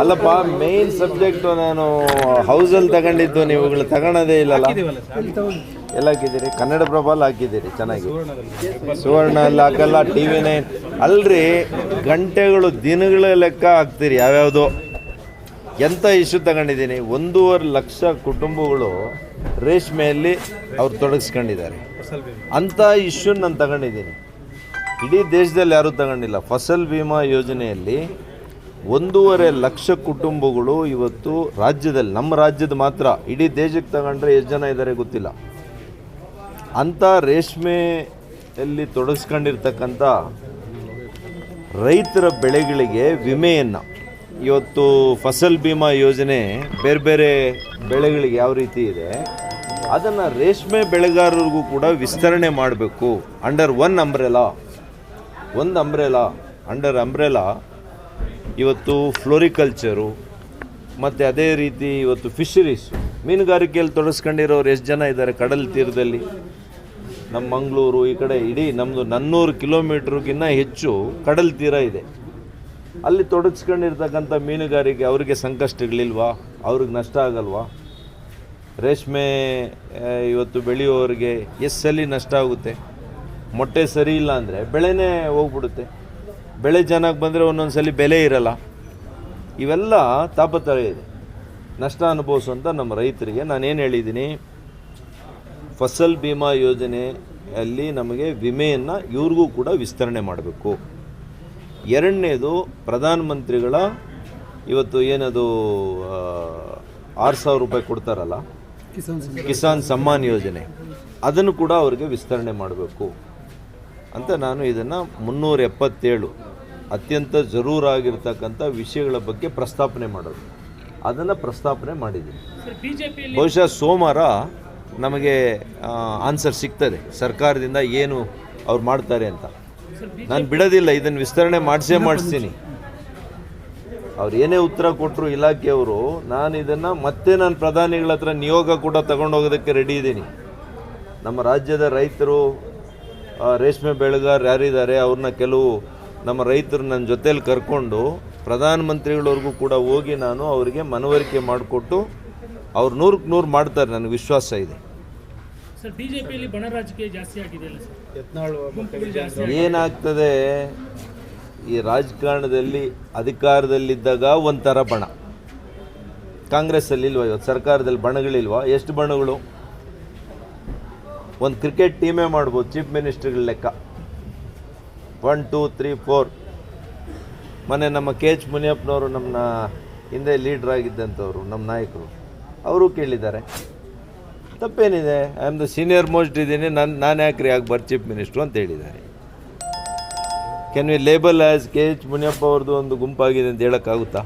ಅಲ್ಲಪ್ಪ main subject ನಾನು ಹೌಸಲ್ಲಿ ತಗೊಂಡಿದ್ದು, ನೀವುಗಳು ತಗೊಳೋದೇ ಇಲ್ಲಲ್ಲ. ಎಲ್ಲ ಹಾಕಿದ್ದೀರಿ. ಕನ್ನಡ ಪ್ರಭಾಲ್ ಹಾಕಿದ್ದೀರಿ, ಚೆನ್ನಾಗಿ. ಸುವರ್ಣ ಅಲ್ಲಿ ಹಾಕಲ್ಲ ಟಿ ವಿ ನೈನ್ ಅಲ್ರಿ, ಗಂಟೆಗಳು, ದಿನಗಳ ಲೆಕ್ಕ ಹಾಕ್ತೀರಿ, ಯಾವ್ಯಾವುದೋ. ಎಂಥ ಇಶ್ಯೂ ತಗೊಂಡಿದ್ದೀನಿ, ಒಂದೂವರೆ ಲಕ್ಷ ಕುಟುಂಬಗಳು ರೇಷ್ಮೆಯಲ್ಲಿ ಅವ್ರು ತೊಡಗಿಸ್ಕೊಂಡಿದ್ದಾರೆ. ಅಂಥ ಇಶ್ಯೂ ನಾನು ತಗೊಂಡಿದ್ದೀನಿ. ಇಡೀ ದೇಶದಲ್ಲಿ ಯಾರೂ ತಗೊಂಡಿಲ್ಲ. ಫಸಲ್ ಬಿಮಾ ಯೋಜನೆಯಲ್ಲಿ ಒಂದೂವರೆ ಲಕ್ಷ ಕುಟುಂಬಗಳು ಇವತ್ತು ರಾಜ್ಯದಲ್ಲಿ, ನಮ್ಮ ರಾಜ್ಯದ ಮಾತ್ರ. ಇಡೀ ದೇಶಕ್ಕೆ ತಗೊಂಡ್ರೆ ಎಷ್ಟು ಜನ ಇದ್ದಾರೆ ಗೊತ್ತಿಲ್ಲ. ಅಂಥ ರೇಷ್ಮೆಯಲ್ಲಿ ತೊಡಗಿಸ್ಕೊಂಡಿರ್ತಕ್ಕಂಥ ರೈತರ ಬೆಳೆಗಳಿಗೆ ವಿಮೆಯನ್ನು, ಇವತ್ತು ಫಸಲ್ ಬಿಮಾ ಯೋಜನೆ ಬೇರೆ ಬೇರೆ ಬೆಳೆಗಳಿಗೆ ಯಾವ ರೀತಿ ಇದೆ, ಅದನ್ನು ರೇಷ್ಮೆ ಬೆಳೆಗಾರರಿಗೂ ಕೂಡ ವಿಸ್ತರಣೆ ಮಾಡಬೇಕು. ಅಂಡರ್ ಒನ್ ಅಂಬ್ರೆಲಾ ಒಂದು ಅಂಬ್ರೆಲಾ ಅಂಡರ್ ಅಂಬ್ರೆಲಾ ಇವತ್ತು ಫ್ಲೋರಿಕಲ್ಚರು, ಮತ್ತು ಅದೇ ರೀತಿ ಇವತ್ತು ಫಿಶರೀಸ್. ಮೀನುಗಾರಿಕೆಯಲ್ಲಿ ತೊಡಸ್ಕೊಂಡಿರೋರು ಎಷ್ಟು ಜನ ಇದ್ದಾರೆ ಕಡಲ ತೀರದಲ್ಲಿ? ನಮ್ಮ ಮಂಗಳೂರು ಈ ಕಡೆ ಇಡೀ ನಮ್ಮದು ನನ್ನೂರು ಕಿಲೋಮೀಟ್ರಿಗಿನ್ನ ಹೆಚ್ಚು ಕಡಲ ತೀರ ಇದೆ. ಅಲ್ಲಿ ತೊಡಗಿಸ್ಕೊಂಡಿರ್ತಕ್ಕಂಥ ಮೀನುಗಾರಿಕೆ ಅವರಿಗೆ ಸಂಕಷ್ಟಗಳಿಲ್ವಾ ಅವ್ರಿಗೆ ನಷ್ಟ ಆಗಲ್ವಾ? ರೇಷ್ಮೆ ಇವತ್ತು ಬೆಳೆಯುವವರಿಗೆ ಎಷ್ಟು ಸಲ ನಷ್ಟ ಆಗುತ್ತೆ. ಮೊಟ್ಟೆ ಸರಿ ಇಲ್ಲ ಅಂದರೆ ಬೆಳೆನೇ ಹೋಗ್ಬಿಡುತ್ತೆ. ಬೆಳೆ ಚೆನ್ನಾಗಿ ಬಂದರೆ ಒಂದೊಂದು ಸಲ ಬೆಲೆ ಇರಲ್ಲ. ಇವೆಲ್ಲ ತಾಪತ್ರಯ ಇದೆ. ನಷ್ಟ ಅನುಭವಿಸುವಂಥ ನಮ್ಮ ರೈತರಿಗೆ ನಾನೇನು ಹೇಳಿದ್ದೀನಿ, ಫಸಲ್ ಬಿಮಾ ಯೋಜನೆಯಲ್ಲಿ ನಮಗೆ ವಿಮೆಯನ್ನು ಇವ್ರಿಗೂ ಕೂಡ ವಿಸ್ತರಣೆ ಮಾಡಬೇಕು. ಎರಡನೇದು ಪ್ರಧಾನಮಂತ್ರಿಗಳ ಇವತ್ತು ಏನದು ಆರು ಸಾವಿರ ರೂಪಾಯಿ ಕೊಡ್ತಾರಲ್ಲ, ಕಿಸಾನ್ ಸಮ್ಮಾನ್ ಯೋಜನೆ, ಅದನ್ನು ಕೂಡ ಅವರಿಗೆ ವಿಸ್ತರಣೆ ಮಾಡಬೇಕು ಅಂತ ನಾನು ಇದನ್ನು ಮುನ್ನೂರ ಎಪ್ಪತ್ತೇಳು ಅತ್ಯಂತ ಜರೂರಾಗಿರ್ತಕ್ಕಂಥ ವಿಷಯಗಳ ಬಗ್ಗೆ ಪ್ರಸ್ತಾಪನೆ ಮಾಡೋದು. ಅದನ್ನು ಪ್ರಸ್ತಾಪನೆ ಮಾಡಿದ್ದೀನಿ. ಬಹುಶಃ ಸೋಮವಾರ ನಮಗೆ ಆನ್ಸರ್ ಸಿಗ್ತದೆ. ಸರ್ಕಾರದಿಂದ ಏನು ಅವ್ರು ಮಾಡ್ತಾರೆ ಅಂತ. ನಾನು ಬಿಡೋದಿಲ್ಲ ಇದನ್ನು ವಿಸ್ತರಣೆ ಮಾಡಿಸೇ ಮಾಡಿಸ್ತೀನಿ. ಅವ್ರು ಏನೇ ಉತ್ತರ ಕೊಟ್ಟರು ಇಲಾಖೆಯವರು ನಾನು ಇದನ್ನು ಮತ್ತೆ ನಾನು ಪ್ರಧಾನಿಗಳ ಹತ್ರ ನಿಯೋಗ ಕೂಡ ತಗೊಂಡೋಗೋದಕ್ಕೆ ರೆಡಿ ಇದ್ದೀನಿ. ನಮ್ಮ ರಾಜ್ಯದ ರೈತರು ರೇಷ್ಮೆ ಬೆಳೆಗಾರರು ಯಾರಿದ್ದಾರೆ ಅವ್ರನ್ನ ಕೆಲವು ನಮ್ಮ ರೈತರು ನನ್ನ ಜೊತೇಲಿ ಕರ್ಕೊಂಡು ಪ್ರಧಾನಮಂತ್ರಿಗಳವ್ರಿಗೂ ಕೂಡ ಹೋಗಿ ನಾನು ಅವರಿಗೆ ಮನವರಿಕೆ ಮಾಡಿಕೊಟ್ಟು ಅವ್ರು ನೂರಕ್ಕೆ ನೂರು ಮಾಡ್ತಾರೆ ನನಗೆ ವಿಶ್ವಾಸ ಇದೆ. ಸರ್ ಬಿಜೆಪಿಯಲ್ಲಿ ಬಣ ರಾಜಕೀಯ ಜಾಸ್ತಿ ಆಗಿದೆ ಅಲ್ಲ ಸರ್? ಗುಂಪುಗಳು ಜಾಸ್ತಿ ಏನಾಗ್ತದೆ ಈ ರಾಜಕಾರಣದಲ್ಲಿ ಅಧಿಕಾರದಲ್ಲಿದ್ದಾಗ ಒಂಥರ ಬಣ. ಕಾಂಗ್ರೆಸ್ಸಲ್ಲಿ ಇಲ್ವಾ ಇವತ್ತು? ಸರ್ಕಾರದಲ್ಲಿ ಬಣಗಳಿಲ್ವಾ? ಎಷ್ಟು ಬಣಗಳು? ಒಂದು ಕ್ರಿಕೆಟ್ ಟೀಮೇ ಮಾಡ್ಬೋದು ಚೀಫ್ ಮಿನಿಸ್ಟರ್ಗಳ ಲೆಕ್ಕ. ಒನ್ ಟೂ ತ್ರೀ ಫೋರ್ ಮೊನ್ನೆ ನಮ್ಮ ಕೆ ಎಚ್ ಮುನಿಯಪ್ಪನವರು ನಮ್ಮನ್ನ ಹಿಂದೆ ಲೀಡ್ರ್ ಆಗಿದ್ದಂಥವ್ರು ನಮ್ಮ ನಾಯಕರು ಅವರು ಕೇಳಿದ್ದಾರೆ. ತಪ್ಪೇನಿದೆ? I am the senior most ಇದ್ದೀನಿ. ನಾನು ನಾನು ಯಾಕ್ರಿ ಬರ್ ಚೀಫ್ ಮಿನಿಸ್ಟ್ರು ಅಂತ ಹೇಳಿದ್ದಾರೆ. Can we label as K H Muniyappa ಅವ್ರದ್ದು ಒಂದು ಗುಂಪಾಗಿದೆ ಅಂತ ಹೇಳೋಕ್ಕಾಗುತ್ತಾ?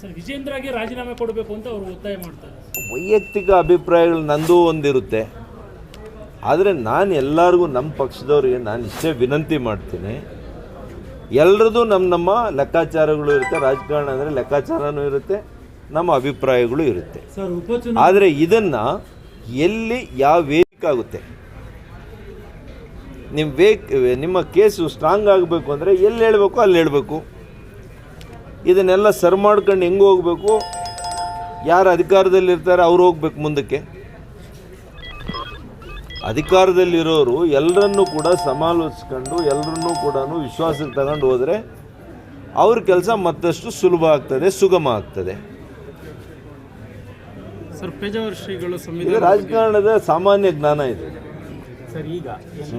ಸರ್ ವಿಜೇಂದ್ರಗೆ ರಾಜೀನಾಮೆ ಕೊಡಬೇಕು ಅಂತ ಅವರು ಒತ್ತಾಯ ಮಾಡ್ತಾರೆ. ವೈಯಕ್ತಿಕ ಅಭಿಪ್ರಾಯಗಳು ನಂದೂ ಒಂದಿರುತ್ತೆ. ಆದರೆ ನಾನು ಎಲ್ಲರಿಗೂ ನಮ್ಮ ಪಕ್ಷದವ್ರಿಗೆ ನಾನು ಇಷ್ಟೇ ವಿನಂತಿ ಮಾಡ್ತೀನಿ. ಎಲ್ಲರದು ನಮ್ಮ ನಮ್ಮ ಲೆಕ್ಕಾಚಾರಗಳು ಇರುತ್ತೆ ರಾಜಕಾರಣ ಅಂದರೆ ಲೆಕ್ಕಾಚಾರನೂ ಇರುತ್ತೆ ನಮ್ಮ ಅಭಿಪ್ರಾಯಗಳು ಇರುತ್ತೆ. ಆದರೆ ಇದನ್ನು ಎಲ್ಲಿ ಯಾವ ವೇದಿಕೆ ಆಗುತ್ತೆ ನಿಮ್ಮ ವೇಕ್ ನಿಮ್ಮ ಕೇಸು ಸ್ಟ್ರಾಂಗ್ ಆಗಬೇಕು ಅಂದರೆ ಎಲ್ಲಿ ಹೇಳಬೇಕು ಅಲ್ಲಿ ಹೇಳಬೇಕು. ಇದನ್ನೆಲ್ಲ ಸರ್ ಮಾಡ್ಕೊಂಡು ಹೆಂಗೆ ಹೋಗಬೇಕು? ಯಾರು ಅಧಿಕಾರದಲ್ಲಿರ್ತಾರೆ ಅವ್ರು ಹೋಗ್ಬೇಕು ಮುಂದಕ್ಕೆ. ಅಧಿಕಾರದಲ್ಲಿರೋರು ಎಲ್ಲರನ್ನೂ ಕೂಡ ಸಮಾಲೋಚಿಸ್ಕೊಂಡು ಎಲ್ಲರನ್ನೂ ಕೂಡ ವಿಶ್ವಾಸಕ್ಕೆ ತಗೊಂಡು ಹೋದರೆ ಅವ್ರ ಕೆಲಸ ಮತ್ತಷ್ಟು ಸುಲಭ ಆಗ್ತದೆ ಸುಗಮ ಆಗ್ತದೆ. ಇದು ರಾಜಕಾರಣದ ಸಾಮಾನ್ಯ ಜ್ಞಾನ ಇದೆ. ಸರ್ ಈಗ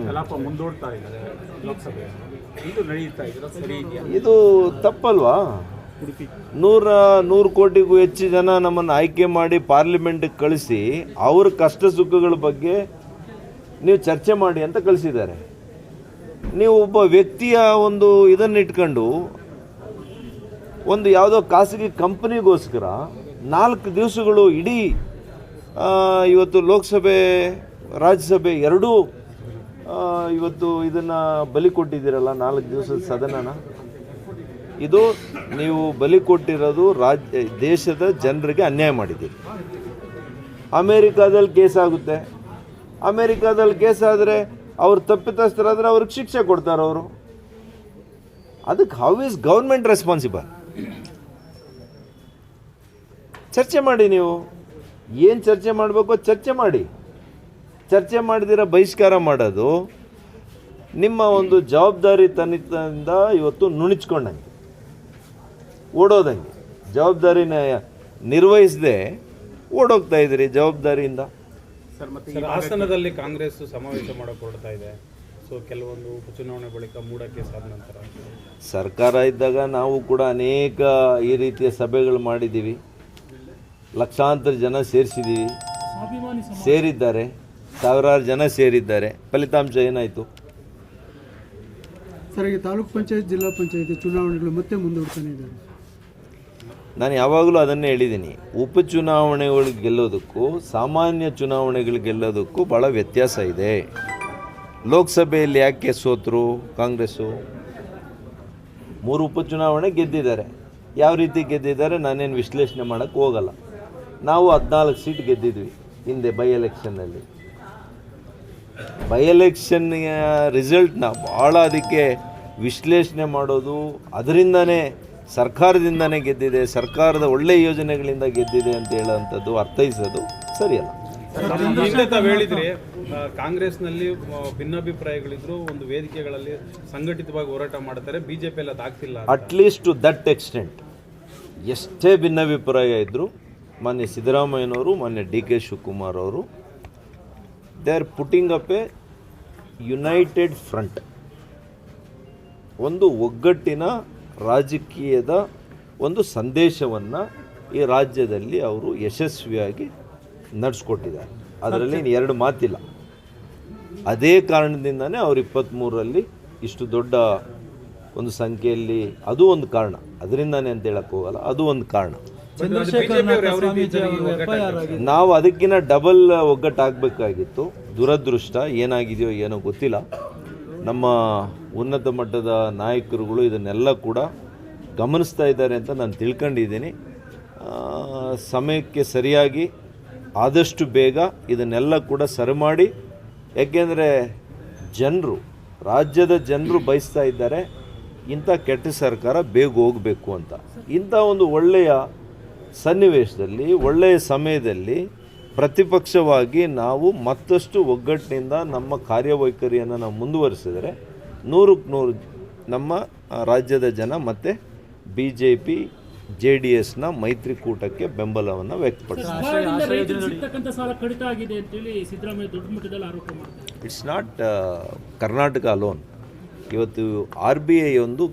ಕಲಾಪ ಮುಂದೂಡ್ತಾ ಇದ್ದಾರೆ ಲೋಕಸಭೆ. ಇದು ಸರಿ ಇದು ತಪ್ಪಲ್ವಾ? ನೂರ ನೂರು ಕೋಟಿಗೂ ಹೆಚ್ಚು ಜನ ನಮ್ಮನ್ನು ಆಯ್ಕೆ ಮಾಡಿ ಪಾರ್ಲಿಮೆಂಟಿಗೆ ಕಳಿಸಿ ಅವ್ರ ಕಷ್ಟ ಸುಖಗಳ ಬಗ್ಗೆ ನೀವು ಚರ್ಚೆ ಮಾಡಿ ಅಂತ ಕಳಿಸಿದ್ದಾರೆ. ನೀವು ಒಬ್ಬ ವ್ಯಕ್ತಿಯ ಒಂದು ಇದನ್ನು ಇಟ್ಕೊಂಡು ಒಂದು ಯಾವುದೋ ಖಾಸಗಿ ಕಂಪನಿಗೋಸ್ಕರ ನಾಲ್ಕು ದಿವಸಗಳು ಇಡೀ ಇವತ್ತು ಲೋಕಸಭೆ, ರಾಜ್ಯಸಭೆ ಎರಡೂ ಇವತ್ತು ಇದನ್ನು ಬಲಿ ಕೊಟ್ಟಿದ್ದೀರಲ್ಲ, ನಾಲ್ಕು ದಿವಸದ ಸದನನ. ಇದು ನೀವು ಬಲಿ ಕೊಟ್ಟಿರೋದು ರಾಜ್ಯ ದೇಶದ ಜನರಿಗೆ ಅನ್ಯಾಯ ಮಾಡಿದ್ದೀರಿ. ಅಮೇರಿಕಾದಲ್ಲಿ ಕೇಸ್ ಆಗುತ್ತೆ. ಅಮೇರಿಕಾದಲ್ಲಿ ಕೇಸ್ ಆದರೆ ಅವ್ರು ತಪ್ಪಿತಸ್ಥರಾದರೆ ಅವ್ರಿಗೆ ಶಿಕ್ಷೆ ಕೊಡ್ತಾರೆ ಅವರು. ಅದಕ್ಕೆ ಹೌ ಇಸ್ ಗೌರ್ಮೆಂಟ್ ರೆಸ್ಪಾನ್ಸಿಬಲ್ ಚರ್ಚೆ ಮಾಡಿ ನೀವು. ಏನು ಚರ್ಚೆ ಮಾಡಬೇಕು ಚರ್ಚೆ ಮಾಡಿ. ಚರ್ಚೆ ಮಾಡಿದಿರ ಬಹಿಷ್ಕಾರ ಮಾಡೋದು ನಿಮ್ಮ ಒಂದು ಜವಾಬ್ದಾರಿ ತನಿತದಿಂದ ಇವತ್ತು ನುಣಿಚ್ಕೊಂಡಂಗೆ. ಓಡೋದಂಗೆ. ಜವಾಬ್ದಾರಿನ ನಿರ್ವಹಿಸದೆ ಓಡೋಗ್ತಾ ಇದ್ದೀರಿ ಜವಾಬ್ದಾರಿಯಿಂದ. ಸರ್ ಮತ್ತೆ ಸರ್ ಹಾಸನದಲ್ಲಿ ಕಾಂಗ್ರೆಸ್ ಸಮಾವೇಶ ಮಾಡಕ್ಕೆ ಹೊರಡ್ತಾ ಇದೆ. ಸೊ ಕೆಲವೊಂದು ಉಪಚುನಾವಣೆ ಬಳಿಕ ಮೂಡಕ್ಕೆ ಸಾದ ನಂತರ. ಸರ್ಕಾರ ಇದ್ದಾಗ ನಾವು ಕೂಡ ಅನೇಕ ಈ ರೀತಿಯ ಸಭೆಗಳು ಮಾಡಿದ್ದೀವಿ. ಲಕ್ಷಾಂತರ ಜನ ಸೇರಿಸಿದ್ದೀವಿ. ಸೇರಿದ್ದಾರೆ. ಸಾವಿರಾರು ಜನ ಸೇರಿದ್ದಾರೆ. ಫಲಿತಾಂಶ ಏನಾಯಿತು? ಸರ್ ಈಗ ತಾಲೂಕ್ ಪಂಚಾಯತ್ ಜಿಲ್ಲಾ ಪಂಚಾಯತ್ ಚುನಾವಣೆಗಳು ಮತ್ತೆ ಮುಂದೂಡ್ತಾನೆ ಇದ್ದಾರೆ. ನಾನು ಯಾವಾಗಲೂ ಅದನ್ನೇ ಹೇಳಿದ್ದೀನಿ. ಉಪಚುನಾವಣೆಗಳು ಗೆಲ್ಲೋದಕ್ಕೂ, ಸಾಮಾನ್ಯ ಚುನಾವಣೆಗಳು ಗೆಲ್ಲೋದಕ್ಕೂ ಭಾಳ ವ್ಯತ್ಯಾಸ ಇದೆ. ಲೋಕಸಭೆಯಲ್ಲಿ ಯಾಕೆ ಸೋತರು ಕಾಂಗ್ರೆಸ್ಸು? ಮೂರು ಉಪಚುನಾವಣೆ ಗೆದ್ದಿದ್ದಾರೆ. ಯಾವ ರೀತಿ ಗೆದ್ದಿದ್ದಾರೆ ನಾನೇನು ವಿಶ್ಲೇಷಣೆ ಮಾಡೋಕ್ಕೆ ಹೋಗಲ್ಲ. ನಾವು ಹದಿನಾಲ್ಕು ಸೀಟ್ ಗೆದ್ದಿದ್ವಿ ಹಿಂದೆ ಬೈ ಎಲೆಕ್ಷನ್ನಲ್ಲಿ ಬೈ ಎಲೆಕ್ಷನ್ ರಿಸಲ್ಟ್ನ ಭಾಳ ಅದಕ್ಕೆ ವಿಶ್ಲೇಷಣೆ ಮಾಡೋದು, ಅದರಿಂದನೇ ಸರ್ಕಾರದಿಂದನೇ ಗೆದ್ದಿದೆ ಸರ್ಕಾರದ ಒಳ್ಳೆ ಯೋಜನೆಗಳಿಂದ ಗೆದ್ದಿದೆ ಅಂತ ಹೇಳುವಂಥದ್ದು ಅರ್ಥೈಸೋದು ಸರಿಯಲ್ಲ. ತಾವು ಹೇಳಿದ್ರಿ ಕಾಂಗ್ರೆಸ್ನಲ್ಲಿ ಭಿನ್ನಾಭಿಪ್ರಾಯಗಳಿದ್ರು ಒಂದು ವೇದಿಕೆಗಳಲ್ಲಿ ಸಂಘಟಿತವಾಗಿ ಹೋರಾಟ ಮಾಡ್ತಾರೆ ಬಿಜೆಪಿ ಅದು ಆಗ್ತಿಲ್ಲ ಅಂತ. ಅಟ್ಲೀಸ್ಟ್ ಟು ದಟ್ ಎಕ್ಸ್ಟೆಂಟ್ ಎಷ್ಟೇ ಭಿನ್ನಾಭಿಪ್ರಾಯ ಇದ್ದರೂ ಮಾನ್ಯ ಸಿದ್ದರಾಮಯ್ಯನವರು ಮಾನ್ಯ ಡಿ ಕೆ ಶಿವಕುಮಾರ್ ಅವರು they are putting up a united front ಒಂದು ಒಗ್ಗಟ್ಟಿನ ರಾಜಕೀಯದ ಒಂದು ಸಂದೇಶವನ್ನು ಈ ರಾಜ್ಯದಲ್ಲಿ ಅವರು ಯಶಸ್ವಿಯಾಗಿ ನಡೆಸ್ಕೊಟ್ಟಿದ್ದಾರೆ. ಅದರಲ್ಲಿ ಇನ್ನು ಎರಡು ಮಾತಿಲ್ಲ. ಅದೇ ಕಾರಣದಿಂದನೇ ಅವ್ರು ಇಪ್ಪತ್ತ್ಮೂರರಲ್ಲಿ ಇಷ್ಟು ದೊಡ್ಡ ಒಂದು ಸಂಖ್ಯೆಯಲ್ಲಿ ಅದು ಒಂದು ಕಾರಣ. ಅದರಿಂದನೇ ಅಂತ ಹೇಳಕ್ಕೆ ಹೋಗಲ್ಲ ಅದು ಒಂದು ಕಾರಣ? ನಾವು ಅದಕ್ಕಿಂತ ಡಬಲ್ ಒಗ್ಗಟ್ಟಾಗಬೇಕಾಗಿತ್ತು. ದುರದೃಷ್ಟ ಏನಾಗಿದೆಯೋ ಏನೋ ಗೊತ್ತಿಲ್ಲ. ನಮ್ಮ ಉನ್ನತ ಮಟ್ಟದ ನಾಯಕರುಗಳು ಇದನ್ನೆಲ್ಲ ಕೂಡ ಗಮನಿಸ್ತಾ ಇದ್ದಾರೆ ಅಂತ ನಾನು ತಿಳ್ಕೊಂಡಿದ್ದೀನಿ. ಸಮಯಕ್ಕೆ ಸರಿಯಾಗಿ ಆದಷ್ಟು ಬೇಗ ಇದನ್ನೆಲ್ಲ ಕೂಡ ಸರಿ ಮಾಡಿ. ಯಾಕೆಂದರೆ ಜನರು, ರಾಜ್ಯದ ಜನರು ಬಯಸ್ತಾ ಇದ್ದಾರೆ, ಇಂಥ ಕೆಟ್ಟ ಸರ್ಕಾರ ಬೇಗ ಹೋಗಬೇಕು ಅಂತ. ಇಂಥ ಒಂದು ಒಳ್ಳೆಯ ಸನ್ನಿವೇಶದಲ್ಲಿ, ಒಳ್ಳೆಯ ಸಮಯದಲ್ಲಿ ಪ್ರತಿಪಕ್ಷವಾಗಿ ನಾವು ಮತ್ತಷ್ಟು ಒಗ್ಗಟ್ಟಿನಿಂದ ನಮ್ಮ ಕಾರ್ಯವೈಖರಿಯನ್ನು ನಾವು ಮುಂದುವರಿಸಿದರೆ ನೂರಕ್ಕೆ ನೂರು ನಮ್ಮ ರಾಜ್ಯದ ಜನ ಮತ್ತು B J P J D ಎಸ್ನ ಮೈತ್ರಿಕೂಟಕ್ಕೆ ಬೆಂಬಲವನ್ನು ವ್ಯಕ್ತಪಡಿಸಿದೆ ಇಟ್ಸ್ ನಾಟ್ ಕರ್ನಾಟಕ ಲೋನ್ ಇವತ್ತು ಆರ್ ಬಿ ಐ ಒಂದು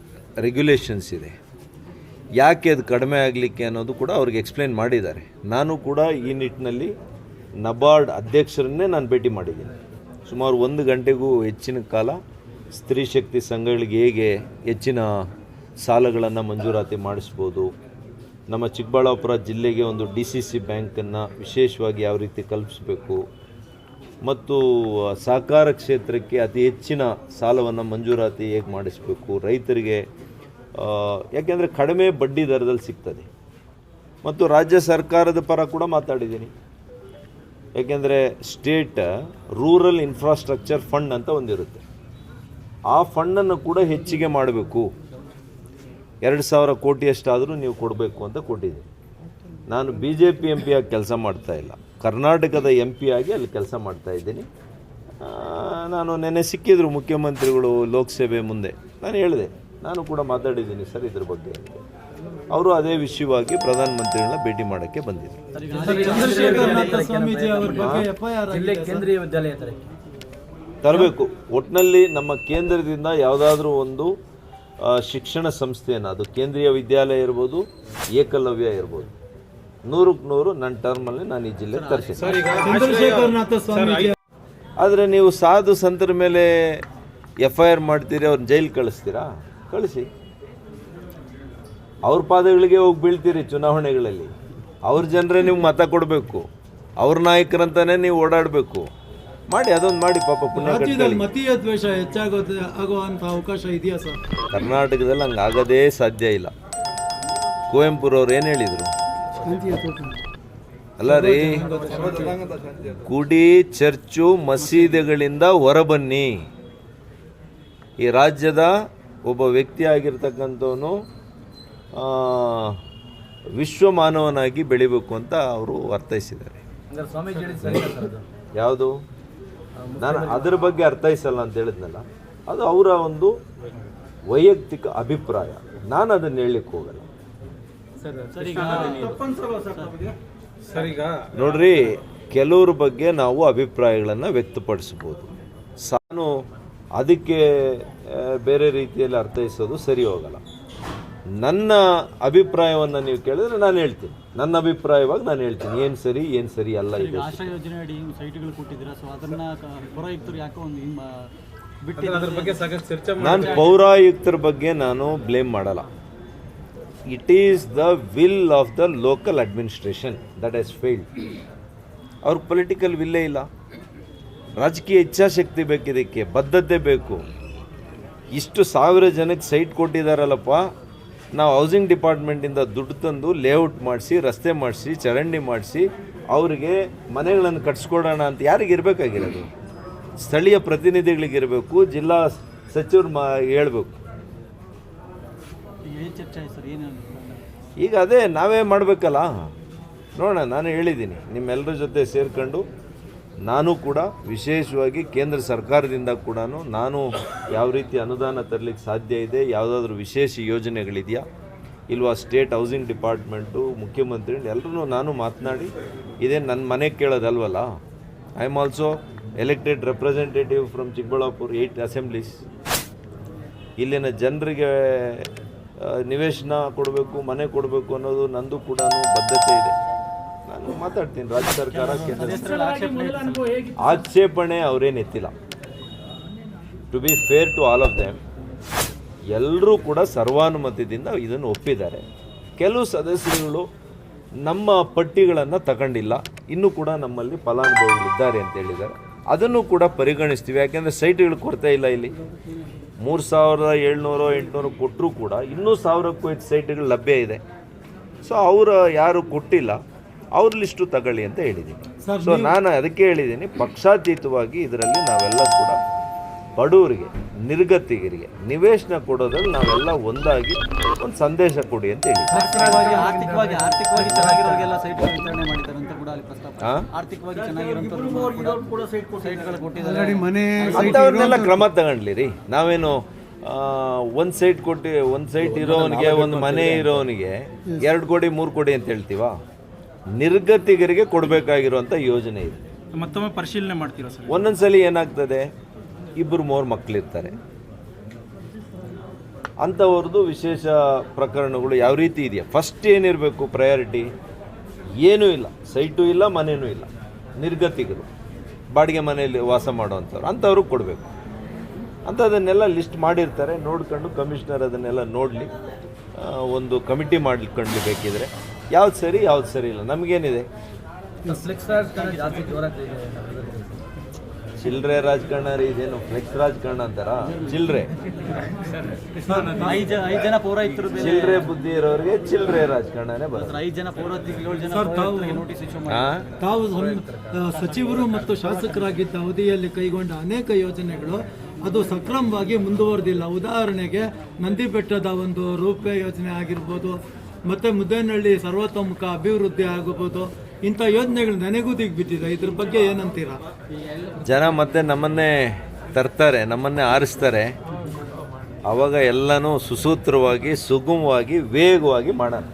ರೆಗ್ಯುಲೇಷನ್ಸ್ ಇದೆ. ಯಾಕೆ ಅದು ಕಡಿಮೆ ಆಗಲಿಕ್ಕೆ ಅನ್ನೋದು ಕೂಡ ಅವ್ರಿಗೆ ಎಕ್ಸ್ಪ್ಲೈನ್ ಮಾಡಿದ್ದಾರೆ. ನಾನು ಕೂಡ ಈ ನಿಟ್ಟಿನಲ್ಲಿ ನಬಾರ್ಡ್ ಅಧ್ಯಕ್ಷರನ್ನೇ ನಾನು ಭೇಟಿ ಮಾಡಿದ್ದೀನಿ. ಸುಮಾರು ಒಂದು ಗಂಟೆಗೂ ಹೆಚ್ಚಿನ ಕಾಲ ಸ್ತ್ರೀ ಶಕ್ತಿ ಸಂಘಗಳಿಗೆ ಹೇಗೆ ಹೆಚ್ಚಿನ ಸಾಲಗಳನ್ನು ಮಂಜೂರಾತಿ ಮಾಡಿಸ್ಬೋದು, ನಮ್ಮ ಚಿಕ್ಕಬಳ್ಳಾಪುರ ಜಿಲ್ಲೆಗೆ ಒಂದು ಡಿ ಸಿ ಸಿ ಬ್ಯಾಂಕನ್ನು ವಿಶೇಷವಾಗಿ ಯಾವ ರೀತಿ ಕಲ್ಪಿಸಬೇಕು, ಮತ್ತು ಸಹಕಾರ ಕ್ಷೇತ್ರಕ್ಕೆ ಅತಿ ಹೆಚ್ಚಿನ ಸಾಲವನ್ನು ಮಂಜೂರಾತಿ ಹೇಗೆ ಮಾಡಿಸಬೇಕು, ರೈತರಿಗೆ ಯಾಕೆಂದರೆ ಕಡಿಮೆ ಬಡ್ಡಿ ದರದಲ್ಲಿ ಸಿಗ್ತದೆ. ಮತ್ತು ರಾಜ್ಯ ಸರ್ಕಾರದ ಪರ ಕೂಡ ಮಾತಾಡಿದ್ದೀನಿ. ಯಾಕೆಂದರೆ ಸ್ಟೇಟ್ ರೂರಲ್ ಇನ್ಫ್ರಾಸ್ಟ್ರಕ್ಚರ್ ಫಂಡ್ ಅಂತ ಒಂದಿರುತ್ತೆ. ಆ ಫಂಡನ್ನು ಕೂಡ ಹೆಚ್ಚಿಗೆ ಮಾಡಬೇಕು. ಎರಡು ಸಾವಿರ ಕೋಟಿಯಷ್ಟಾದರೂ ನೀವು ಕೊಡಬೇಕು ಅಂತ ಕೊಟ್ಟಿದ್ದೀನಿ. ನಾನು ಬಿ ಜೆ ಪಿ ಎಂ ಪಿಯಾಗಿ ಕೆಲಸ ಮಾಡ್ತಾ ಇಲ್ಲ. ಕರ್ನಾಟಕದ ಎಂ ಪಿ ಆಗಿ ಅಲ್ಲಿ ಕೆಲಸ ಮಾಡ್ತಾ ಇದ್ದೀನಿ. ನಾನು ನೆನೆ ಸಿಕ್ಕಿದ್ರು ಮುಖ್ಯಮಂತ್ರಿಗಳು ಲೋಕಸಭೆ ಮುಂದೆ. ನಾನು ಹೇಳಿದೆ. ನಾನು ಕೂಡ ಮಾತಾಡಿದ್ದೀನಿ ಸರ್ ಇದ್ರ ಬಗ್ಗೆ. ಅವರು ಅದೇ ವಿಷಯವಾಗಿ ಪ್ರಧಾನಮಂತ್ರಿಗಳನ್ನ ಭೇಟಿ ಮಾಡೋಕ್ಕೆ ಬಂದಿದ್ದರು ತರಬೇಕು. ಒಟ್ಟಿನಲ್ಲಿ ನಮ್ಮ ಕೇಂದ್ರದಿಂದ ಯಾವುದಾದ್ರೂ ಒಂದು ಶಿಕ್ಷಣ ಸಂಸ್ಥೆಯನ್ನು ಅದು ಕೇಂದ್ರೀಯ ವಿದ್ಯಾಲಯ ಇರ್ಬೋದು ಏಕಲವ್ಯ ಇರ್ಬೋದು. ನೂರಕ್ಕೆ ನೂರು ನನ್ನ ಟರ್ಮಲ್ಲಿ ನಾನು ಈ ಜಿಲ್ಲೆಗೆ ಚಂದ್ರಶೇಖರನಾಥ ಸ್ವಾಮೀಜಿ ಆದರೆ ನೀವು ಸಾಧು ಸಂತರ ಮೇಲೆ ಎಫ್ ಐ ಆರ್ ಮಾಡ್ತೀರಿ ಅವ್ರನ್ನ ಜೈಲು ಕಳಿಸ್ತೀರಾ? ಕಳಿಸಿ. ಅವ್ರ ಪಾದಗಳಿಗೆ ಹೋಗಿ ಬೀಳ್ತೀರಿ ಚುನಾವಣೆಗಳಲ್ಲಿ. ಅವ್ರ ಜನರೇ ನೀವು ಮತ ಕೊಡಬೇಕು. ಅವ್ರ ನಾಯಕರಂತಾನೆ ನೀವು ಓಡಾಡಬೇಕು. ಮಾಡಿ ಅದೊಂದು ಮಾಡಿ ಪಾಪ ರಾಜ್ಯದಲ್ಲಿ ಮತೀಯ ದ್ವೇಷ ಹೆಚ್ಚಾಗೋದು ಅವಕಾಶ ಇದೆಯಾ ಸರ್? ಕರ್ನಾಟಕದಲ್ಲಿ ಹಂಗೆ ಆಗೋದೇ ಸಾಧ್ಯ ಇಲ್ಲ. ಕುವೆಂಪುರವ್ರು ಏನು ಹೇಳಿದರು? ಅಲ್ಲ ರೀ ಕುಡಿ ಚರ್ಚು ಮಸೀದಿಗಳಿಂದ ಹೊರಬನ್ನಿ. ಈ ರಾಜ್ಯದ ಒಬ್ಬ ವ್ಯಕ್ತಿ ಆಗಿರ್ತಕ್ಕಂಥವನು ವಿಶ್ವ ಮಾನವನಾಗಿ ಬೆಳಿಬೇಕು ಅಂತ ಅವರು ಅರ್ಥೈಸಿದ್ದಾರೆ. ಯಾವುದು? ನಾನು ಅದರ ಬಗ್ಗೆ ಅರ್ಥೈಸಲ್ಲ ಅಂತ ಹೇಳಿದ್ನಲ್ಲ ಅದು ಅವರ ಒಂದು ವೈಯಕ್ತಿಕ ಅಭಿಪ್ರಾಯ. ನಾನು ಅದನ್ನು ಹೇಳಲಿಕ್ಕೆ ಹೋಗಲ್ಲ. ನೋಡ್ರಿ ಕೆಲವ್ರ ಬಗ್ಗೆ ನಾವು ಅಭಿಪ್ರಾಯಗಳನ್ನು ವ್ಯಕ್ತಪಡಿಸ್ಬೋದು ಸಾನು ಅದಕ್ಕೆ ಬೇರೆ ರೀತಿಯಲ್ಲಿ ಅರ್ಥೈಸೋದು ಸರಿ ಹೋಗಲ್ಲ. ನನ್ನ ಅಭಿಪ್ರಾಯವನ್ನು ನೀವು ಕೇಳಿದ್ರೆ ನಾನು ಹೇಳ್ತೀನಿ. ನನ್ನ ಅಭಿಪ್ರಾಯವಾಗಿ ನಾನು ಹೇಳ್ತೀನಿ. ಏನು ಸರಿ ಏನು ಸರಿ ಅಲ್ಲ ಇದೆ. ಆಶಾ ಯೋಜನೆ ಅಡಿ ಸೈಟ್ಗಳು ಕೊಟ್ಟಿದ್ದೀರಾ? ಸೊ ಅದನ್ನ ಪುರಾಯುಕ್ತರು ಯಾಕೋ ಒಂದು ಹಿಂಗ್ ಮಾ- ಅದ್ರ ಬಗ್ಗೆ ಸಾಕಷ್ಟು ಚರ್ಚೆ ಮಾಡಿ ನಾನು ಪೌರಾಯುಕ್ತರ ಬಗ್ಗೆ ನಾನು ಬ್ಲೇಮ್ ಮಾಡಲ್ಲ. It is the will of the local administration that has failed ಅವ್ರ ಪೊಲಿಟಿಕಲ್ ವಿಲ್ಲೇ ಇಲ್ಲ. ರಾಜಕೀಯ ಇಚ್ಛಾಶಕ್ತಿ ಬೇಕಿದಕ್ಕೆ ಬದ್ಧತೆ ಬೇಕು. ಇಷ್ಟು ಸಾವಿರ ಜನಕ್ಕೆ ಸೈಟ್ ಕೊಟ್ಟಿದ್ದಾರಲ್ಲಪ್ಪ ನಾವು ಹೌಸಿಂಗ್ ಡಿಪಾರ್ಟ್ಮೆಂಟಿಂದ ದುಡ್ಡು ತಂದು ಲೇಔಟ್ ಮಾಡಿಸಿ ರಸ್ತೆ ಮಾಡಿಸಿ ಚರಂಡಿ ಮಾಡಿಸಿ ಅವರಿಗೆ ಮನೆಗಳನ್ನು ಕಟ್ಸ್ಕೊಡೋಣ ಅಂತ ಯಾರಿಗಿರಬೇಕಾಗಿರೋದು ಸ್ಥಳೀಯ ಪ್ರತಿನಿಧಿಗಳಿಗಿರಬೇಕು ಜಿಲ್ಲಾ ಸಚಿವರು ಮಾ ಹೇಳಬೇಕು. ಈಗ ಅದೇ ನಾವೇ ಮಾಡಬೇಕಲ್ಲ? ನೋಡೋಣ ನಾನು ಹೇಳಿದ್ದೀನಿ ನಿಮ್ಮೆಲ್ಲರ ಜೊತೆ ಸೇರ್ಕೊಂಡು ನಾನು ಕೂಡ ವಿಶೇಷವಾಗಿ ಕೇಂದ್ರ ಸರ್ಕಾರದಿಂದ ಕೂಡ ನಾನು ಯಾವ ರೀತಿ ಅನುದಾನ ತರಲಿಕ್ಕೆ ಸಾಧ್ಯ ಇದೆ, ಯಾವುದಾದ್ರೂ ವಿಶೇಷ ಯೋಜನೆಗಳಿದೆಯಾ? ಇಲ್ವಾ ಸ್ಟೇಟ್ ಹೌಸಿಂಗ್ ಡಿಪಾರ್ಟ್ಮೆಂಟು ಮುಖ್ಯಮಂತ್ರಿ ಎಲ್ಲರೂ ನಾನು ಮಾತನಾಡಿ, ಇದೇ ನನ್ನ ಮನೆ ಕೇಳೋದಲ್ವಲ್ಲ? I am also elected representative from Chikkaballapura eight assemblies ಇಲ್ಲಿನ ಜನರಿಗೆ ನಿವೇಶನ ಕೊಡಬೇಕು, ಮನೆ ಕೊಡಬೇಕು ಅನ್ನೋದು ನಂದು ಕೂಡ ಬದ್ಧತೆ ಇದೆ. ಮಾತಾಡ್ತೀನಿ ರಾಜ್ಯ ಸರ್ಕಾರ ಕೇಂದ್ರ ಆಕ್ಷೇಪಣೆ ಅವರೇನು ಎತ್ತಿಲ್ಲ. To be fair to all of them ಎಲ್ಲರೂ ಕೂಡ ಸರ್ವಾನುಮತದಿಂದ ಇದನ್ನು ಒಪ್ಪಿದ್ದಾರೆ. ಕೆಲವು ಸದಸ್ಯರುಗಳು ನಮ್ಮ ಪಟ್ಟಿಗಳನ್ನು ತಗೊಂಡಿಲ್ಲ ಇನ್ನೂ ಕೂಡ ನಮ್ಮಲ್ಲಿ ಫಲಾನುಭವಿಗಳಿದ್ದಾರೆ ಅಂತ ಹೇಳಿದ್ದಾರೆ. ಅದನ್ನು ಕೂಡ ಪರಿಗಣಿಸ್ತೀವಿ ಯಾಕೆಂದರೆ ಸೈಟ್ಗಳು ಕೊರತೆ ಇಲ್ಲ ಇಲ್ಲಿ. ಮೂರು ಸಾವಿರದ ಏಳ್ನೂರು ಎಂಟುನೂರು ಕೊಟ್ಟರೂ ಕೂಡ ಇನ್ನೂ ಸಾವಿರಕ್ಕೂ ಹೆಚ್ಚು ಸೈಟ್ಗಳು ಲಭ್ಯ ಇದೆ. ಸೊ ಅವರು ಯಾರು ಕೊಟ್ಟಿಲ್ಲ ಅವ್ರ ಲಿಸ್ಟು ತಗೊಳ್ಳಿ ಅಂತ ಹೇಳಿದ್ದೀನಿ. ಸೊ ನಾನು ಅದಕ್ಕೆ ಹೇಳಿದ್ದೀನಿ ಪಕ್ಷಾತೀತವಾಗಿ ಇದರಲ್ಲಿ ನಾವೆಲ್ಲ ಕೂಡ ಬಡವರಿಗೆ ನಿರ್ಗತಿಗರಿಗೆ ನಿವೇಶನ ಕೊಡೋದ್ರಲ್ಲಿ ನಾವೆಲ್ಲ ಒಂದಾಗಿ ಒಂದು ಸಂದೇಶ ಕೊಡಿ ಅಂತ ಹೇಳಿ ಆರ್ಥಿಕವಾಗಿ ಆರ್ಥಿಕವಾಗಿ ಆರ್ಥಿಕವಾಗಿ ಚೆನ್ನಾಗಿರೋರಿಗೆಲ್ಲ ಸೈಟ್ ವಿತರಣೆ ಮಾಡಿದ್ದಾರೆ ಅಂತ ಕೂಡ ಅಲ್ಲಿ ಪ್ರಸ್ತಾಪ ಆರ್ಥಿಕವಾಗಿ ಚೆನ್ನಾಗಿರೋಂಥವ್ರು ಕೂಡ ಸೈಟ್ಗಳು ಕೊಟ್ಟಿದ್ದಾರೆ. ಆಲ್ರೆಡಿ ಮನೆ ಅಂಥವ್ರನ್ನೆಲ್ಲ ಕ್ರಮ ತಗೊಂಡ್ಲಿ ರೀ ನಾವೇನು ಒಂದು ಸೈಟ್ ಕೊಟ್ಟು ಒಂದು ಸೈಟ್ ಇರೋವನಿಗೆ ಒಂದು ಮನೆ ಇರೋವನಿಗೆ ಎರಡು ಕೋಟಿ ಮೂರು ಕೋಟಿ ಅಂತ ಹೇಳ್ತೀವ? ನಿರ್ಗತಿಗರಿಗೆ ಕೊಡಬೇಕಾಗಿರುವಂಥ ಯೋಜನೆ ಇದೆ. ಮತ್ತೊಮ್ಮೆ ಪರಿಶೀಲನೆ ಮಾಡ್ತೀರಾ ಸರ್? ಒಂದೊಂದ್ಸಲಿ ಏನಾಗ್ತದೆ ಇಬ್ಬರು ಮೂರು ಮಕ್ಕಳಿರ್ತಾರೆ ಅಂಥವ್ರದ್ದು ವಿಶೇಷ ಪ್ರಕರಣಗಳು ಯಾವ ರೀತಿ ಇದೆಯಾ? ಫಸ್ಟ್ ಏನಿರಬೇಕು ಪ್ರಯಾರಿಟಿ ಏನೂ ಇಲ್ಲ. ಸೈಟು ಇಲ್ಲ ಮನೆಯೂ ಇಲ್ಲ. ನಿರ್ಗತಿಗರು ಬಾಡಿಗೆ ಮನೆಯಲ್ಲಿ ವಾಸ ಮಾಡುವಂಥವ್ರು. ಅಂಥವ್ರಿಗೆ ಕೊಡಬೇಕು. ಅಂಥದನ್ನೆಲ್ಲ ಲಿಸ್ಟ್ ಮಾಡಿರ್ತಾರೆ. ನೋಡ್ಕೊಂಡು ಕಮಿಷನರ್ ಅದನ್ನೆಲ್ಲ ನೋಡಲಿ. ಒಂದು ಕಮಿಟಿ ಮಾಡ್ಕೊಂಡು ಬೇಕಿದ್ರೆ ಯಾವ್ದು ಸರಿ ಯಾವ್ದು ಸರಿ ಇಲ್ಲ. ನಮಗೇನಿದೆ? ಚಿಲ್ಲರೆ ರಾಜಕಾರಣ ರೀ ಇದೇನು ಫ್ಲೆಕ್ಸ್ ರಾಜಕಾರಣ ಅಂತಾರ? ಚಿಲ್ಲರೆ ಐದು ಜನ ಚಿಲ್ಲರೆ ಬುದ್ಧಿ ಇರೋರಿಗೆ ಚಿಲ್ಲರೆ ರಾಜಕಾರಣನೇ ಬರ್ತಾರೆ ಐದು ಜನ? ತಾವು ಸಚಿವರು ಮತ್ತು ಶಾಸಕರಾಗಿದ್ದ ಅವಧಿಯಲ್ಲಿ ಕೈಗೊಂಡ ಅನೇಕ ಯೋಜನೆಗಳು ಅದು ಸಕ್ರಮವಾಗಿ ಮುಂದುವರೆದಿಲ್ಲ. ಉದಾಹರಣೆಗೆ ನಂದಿ ಬೆಟ್ಟದ ಒಂದು ರೂಪೆ ಯೋಜನೆ ಆಗಿರ್ಬೋದು ಮತ್ತೆ ಮುದ್ದೇನಹಳ್ಳಿ ಸರ್ವತೋಮುಖ ಅಭಿವೃದ್ಧಿ ಆಗಬಹುದು. ಇಂಥ ಯೋಜನೆಗಳು ನನಗೂ ಬಿದ್ದಿದೆ ಇದ್ರ ಬಗ್ಗೆ ಏನಂತೀರಾ? ಜನ ಮತ್ತೆ ನಮ್ಮನ್ನೇ ತರ್ತಾರೆ, ನಮ್ಮನ್ನೇ ಆರಿಸ್ತಾರೆ. ಅವಾಗ ಎಲ್ಲನೂ ಸುಸೂತ್ರವಾಗಿ, ಸುಗಮವಾಗಿ, ವೇಗವಾಗಿ ಮಾಡೋಣ.